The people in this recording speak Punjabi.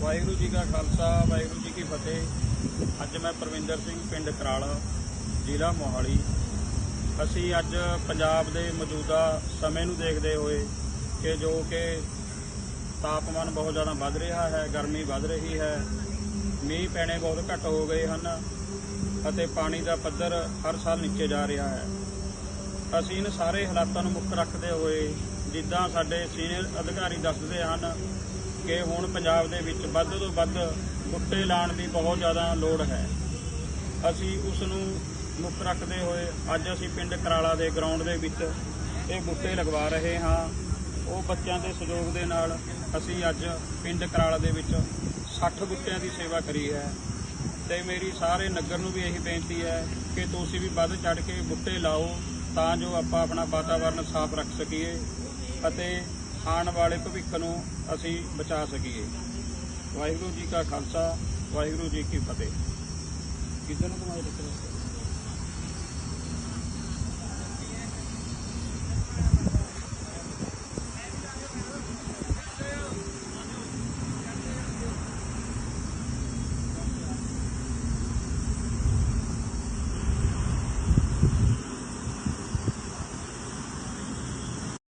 ਵਾਹਿਗੁਰੂ ਜੀ ਕਾ ਖਾਲਸਾ, ਵਾਹਿਗੁਰੂ ਜੀ ਕੀ ਫਤਿਹ। ਅੱਜ ਮੈਂ ਪ੍ਰਵਿੰਦਰ ਸਿੰਘ ਪਿੰਡ ਕਰਾਲਾ, ਜ਼ਿਲ੍ਹਾ ਮੋਹਾਲੀ। ਅਸੀਂ ਅੱਜ ਪੰਜਾਬ ਦੇ ਮੌਜੂਦਾ ਸਮੇਂ ਨੂੰ ਦੇਖਦੇ ਹੋਏ ਕਿ ਜੋ ਕਿ ਤਾਪਮਾਨ ਬਹੁਤ ਜ਼ਿਆਦਾ ਵੱਧ ਰਿਹਾ ਹੈ, ਗਰਮੀ ਵੱਧ ਰਹੀ ਹੈ, ਮੀਂਹ ਪੈਣੇ ਬਹੁਤ ਘੱਟ ਹੋ ਗਏ ਹਨ ਅਤੇ ਪਾਣੀ ਦਾ ਪੱਧਰ ਹਰ ਸਾਲ ਨੀਚੇ ਜਾ ਰਿਹਾ ਹੈ। ਅਸੀਂ ਇਹਨਾਂ ਸਾਰੇ ਹਾਲਾਤਾਂ ਨੂੰ ਮੁੱਖ ਰੱਖਦੇ ਹੋਏ ਜਿੱਦਾਂ ਸਾਡੇ ਸੀਨੀਅਰ ਅਧਿਕਾਰੀ ਦੱਸਦੇ ਹਨ ਕਿ ਹੁਣ ਪੰਜਾਬ ਦੇ ਵਿੱਚ ਵੱਧ ਤੋਂ ਵੱਧ ਬੁੱਟੇ ਲਾਉਣ ਦੀ ਬਹੁਤ ਜ਼ਿਆਦਾ ਲੋੜ ਹੈ। ਅਸੀਂ ਉਸ ਨੂੰ ਮੁੱਖ ਰੱਖਦੇ ਹੋਏ ਅੱਜ ਅਸੀਂ ਪਿੰਡ ਕਰਾਲਾ ਦੇ ਗਰਾਊਂਡ ਦੇ ਵਿੱਚ ਇਹ ਬੁੱਟੇ ਲਗਵਾ ਰਹੇ ਹਾਂ। ਉਹ ਬੱਚਿਆਂ ਦੇ ਸਹਿਯੋਗ ਦੇ ਨਾਲ ਅਸੀਂ ਅੱਜ ਪਿੰਡ ਕਰਾਲਾ ਦੇ ਵਿੱਚ 60 ਬੁੱਟਿਆਂ ਦੀ ਸੇਵਾ ਕਰੀ ਹੈ। ਤੇ ਮੇਰੀ ਸਾਰੇ ਨਗਰ ਨੂੰ ਵੀ ਇਹੀ ਬੇਨਤੀ ਹੈ ਕਿ ਤੁਸੀਂ ਵੀ ਵੱਧ ਚੜ ਕੇ ਬੁੱਟੇ ਲਾਓ ਤਾਂ ਜੋ ਆਪਾਂ ਆਪਣਾ ਵਾਤਾਵਰਨ ਸਾਫ਼ ਰੱਖ ਸਕੀਏ ਅਤੇ ਆਉਣ ਵਾਲੇ ਭਵਿੱਖ ਨੂੰ ਅਸੀਂ ਬਚਾ ਸਕੀਏ। ਵਾਹਿਗੁਰੂ ਜੀ ਕਾ ਖਾਲਸਾ, ਵਾਹਿਗੁਰੂ ਜੀ ਕੀ ਫਤਿਹ। ਕਿਦਾਂ ਨੂੰ ਕਮਾਈ ਰੱਖਿਆ